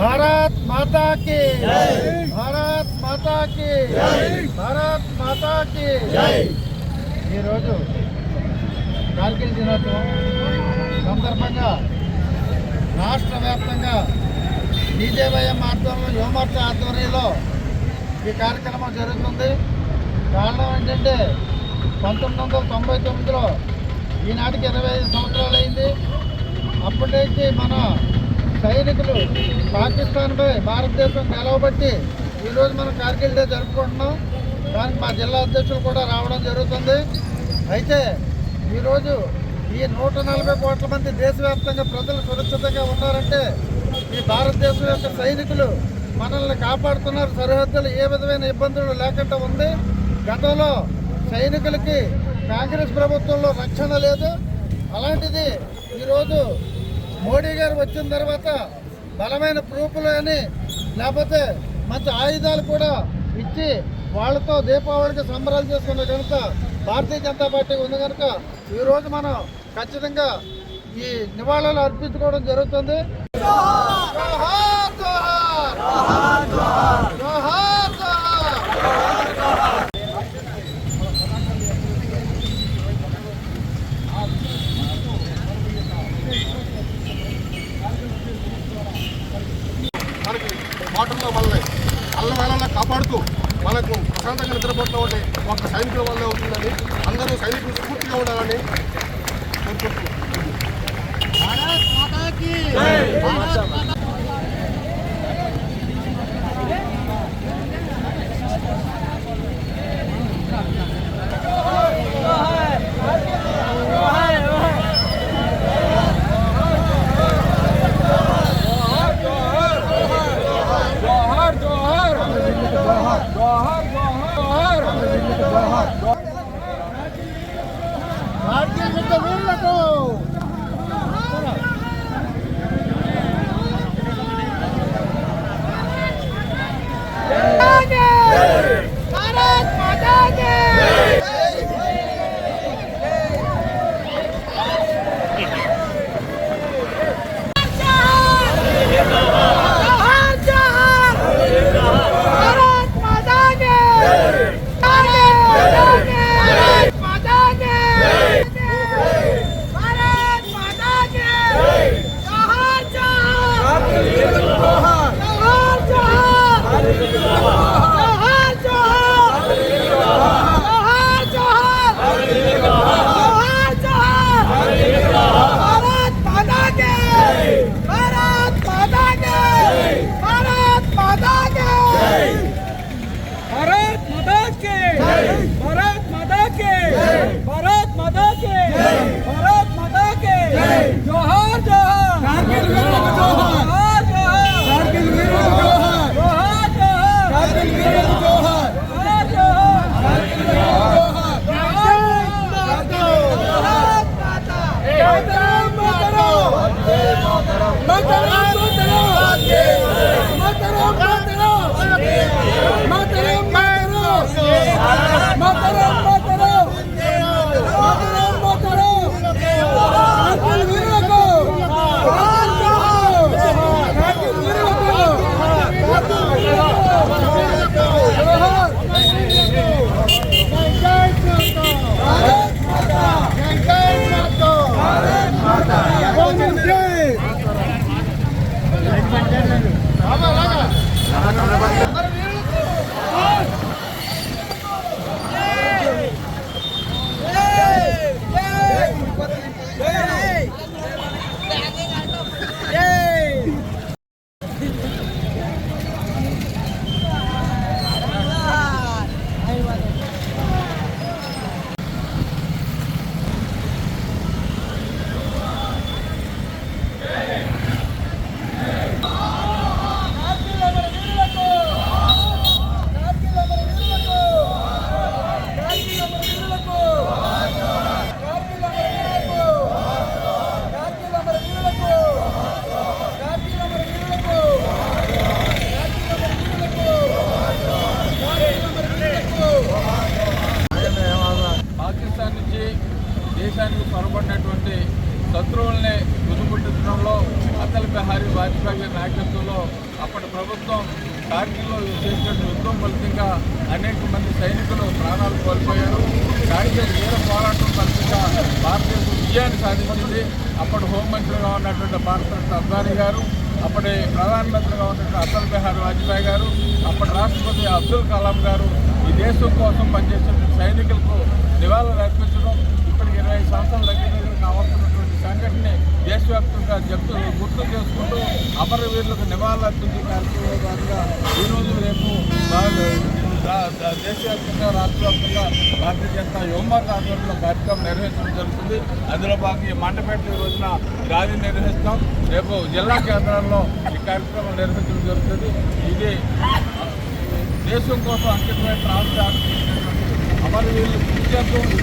భారత్ మాతా కి భారత్ మాతా కి భారత్ మాతా కి ఈరోజు కార్గిల్ దినోత్సవం సందర్భంగా రాష్ట్ర వ్యాప్తంగా బీజేవైఎం ఆధ్వర్యంలో యువమోర్చా ఆధ్వర్యంలో ఈ కార్యక్రమం జరుగుతుంది. కారణం ఏంటంటే పంతొమ్మిది వందల తొంభై తొమ్మిదిలో ఈనాటికి ఇరవై ఐదు సంవత్సరాలు అయింది అప్పటి నుంచి మన సైనికులు పాకిస్తాన్పై భారతదేశం గెలవబట్టి ఈరోజు మనం కార్గిల్ డే జరుపుకుంటున్నాం. దానికి మా జిల్లా అధ్యక్షులు కూడా రావడం జరుగుతుంది. అయితే ఈరోజు ఈ నూట నలభై కోట్ల మంది దేశవ్యాప్తంగా ప్రజలు సురక్షితంగా ఉన్నారంటే ఈ భారతదేశం యొక్క సైనికులు మనల్ని కాపాడుతున్నారు. సరిహద్దులు ఏ విధమైన ఇబ్బందులు లేకుండా ఉంది. గతంలో సైనికులకి కాంగ్రెస్ ప్రభుత్వంలో రక్షణ లేదు. అలాంటిది ఈరోజు మోడీ గారు వచ్చిన తర్వాత బలమైన ప్రూఫ్లు అని లేకపోతే మంచి ఆయుధాలు కూడా ఇచ్చి వాళ్ళతో దీపావళికి సంబరాలు చేసుకున్న కనుక భారతీయ జనతా పార్టీ ఉంది కనుక ఈరోజు మనం ఖచ్చితంగా ఈ నివాళులు అర్పించుకోవడం జరుగుతుంది. వాటర్లో మనల్ని అల్ల వేళలా కాపాడుతూ మనకు ప్రశాంతంగా నిద్రపోవడం అంటే ఒక సైనికుల వల్లే అవుతుందని అందరూ సైనికులు స్ఫూర్తిగా ఉండాలని కోరుకుంటున్నాను అప్పటి ప్రభుత్వం కార్గిల్లో చేసిన యుద్ధం ఫలితంగా అనేక మంది సైనికులు ప్రాణాలు కోల్పోయారు. కార్గిల్ వీర పోరాటం ఫలితంగా భారతదేశం విజయాన్ని సాధించింది. అప్పటి హోంమంత్రిగా ఉన్నటువంటి భారతరత్న అద్వానీ గారు అప్పటి ప్రధానమంత్రిగా ఉన్నటువంటి అటల్ బిహారీ వాజ్పేయి గారు అప్పటి రాష్ట్రపతి అబ్దుల్ కలాం గారు దేశం కోసం పనిచేసిన సైనికులకు నివాళులు అర్పించడం ఇప్పటికి ఇరవై సంవత్సరాల దగ్గర కావాల్సినటువంటి సంఘటనని దేశవ్యాప్తంగా చెప్తూ గుర్తు చేసుకుంటూ అమరవీరులకు నివాళులు అర్పించే కార్యక్రమంలో భాగంగా రేపు దేశవ్యాప్తంగా రాష్ట్రవ్యాప్తంగా భారతీయ జనతా యువమాత ఆధ్వర్యంలో కార్యక్రమం నిర్వహించడం జరుగుతుంది. అందులో భాగంగా ఈ మండపేట రోజున ర్యాలీ నిర్వహిస్తాం. రేపు జిల్లా కేంద్రాల్లో ఈ కార్యక్రమం నిర్వహించడం జరుగుతుంది. ఇది దేశం కోసం అంకితమైన రాష్ట్ర అమరవీరులు కృషి చేస్తూ